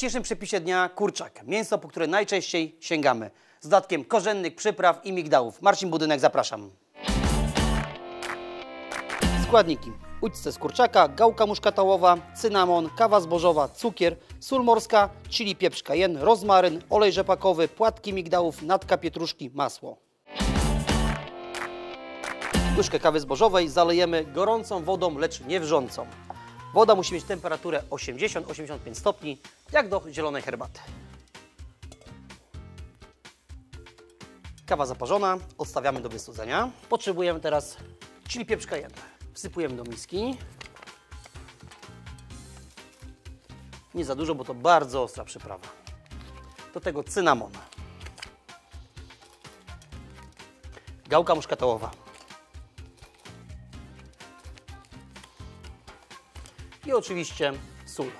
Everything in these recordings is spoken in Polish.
dzisiejszym przepisie dnia kurczak. Mięso, po które najczęściej sięgamy. Z dodatkiem korzennych przypraw i migdałów. Marcin Budynek, zapraszam. Składniki. Ućce z kurczaka, gałka muszkatałowa, cynamon, kawa zbożowa, cukier, sól morska, chili pieprz cayenne, rozmaryn, olej rzepakowy, płatki migdałów, natka pietruszki, masło. Łyżkę kawy zbożowej zalejemy gorącą wodą, lecz nie wrzącą. Woda musi mieć temperaturę 80-85 stopni, jak do zielonej herbaty. Kawa zaparzona, odstawiamy do wystudzenia. Potrzebujemy teraz chili pieprz cayenne. Wsypujemy do miski. Nie za dużo, bo to bardzo ostra przyprawa. Do tego cynamon. Gałka muszkatałowa. I oczywiście sól.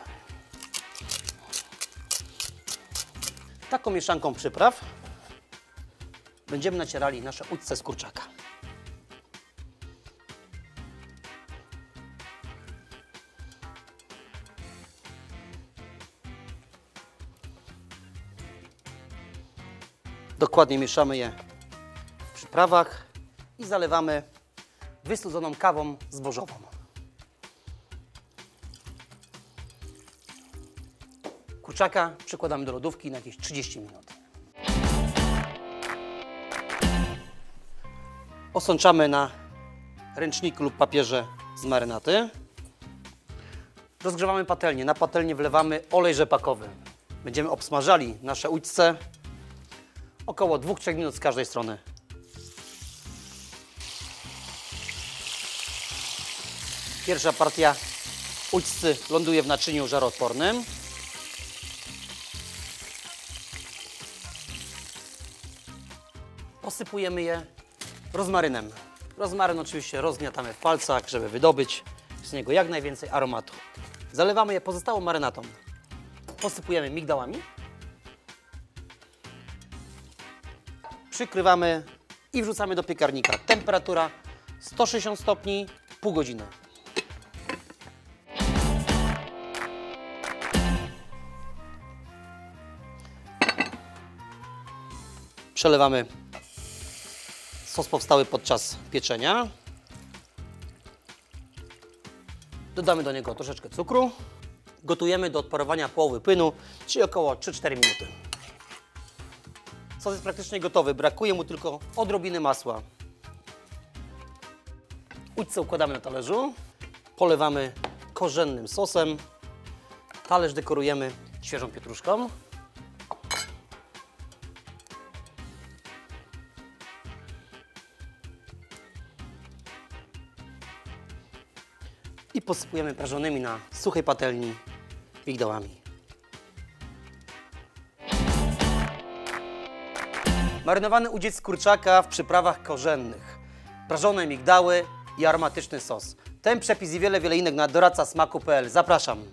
Taką mieszanką przypraw będziemy nacierali nasze ućce z kurczaka. Dokładnie mieszamy je w przyprawach i zalewamy wystudzoną kawą zbożową. Kurczaka przekładamy do lodówki na jakieś 30 minut. Osączamy na ręczniku lub papierze z marynaty. Rozgrzewamy patelnię. Na patelnię wlewamy olej rzepakowy. Będziemy obsmażali nasze ućce około 2-3 minut z każdej strony. Pierwsza partia ućscy ląduje w naczyniu żaroodpornym. Posypujemy je rozmarynem. Rozmaryn oczywiście rozgniatamy w palcach, żeby wydobyć z niego jak najwięcej aromatu. Zalewamy je pozostałą marynatą. Posypujemy migdałami. Przykrywamy i wrzucamy do piekarnika. Temperatura 160 stopni, pół godziny. Przelewamy sos powstały podczas pieczenia. Dodamy do niego troszeczkę cukru. Gotujemy do odparowania połowy płynu, czyli około 3-4 minuty. Sos jest praktycznie gotowy, brakuje mu tylko odrobiny masła. Ućce układamy na talerzu, polewamy korzennym sosem. Talerz dekorujemy świeżą pietruszką. I posypujemy prażonymi na suchej patelni migdałami. Marynowany udziec kurczaka w przyprawach korzennych. Prażone migdały i aromatyczny sos. Ten przepis i wiele, wiele innych na doradca smaku.pl. Zapraszam.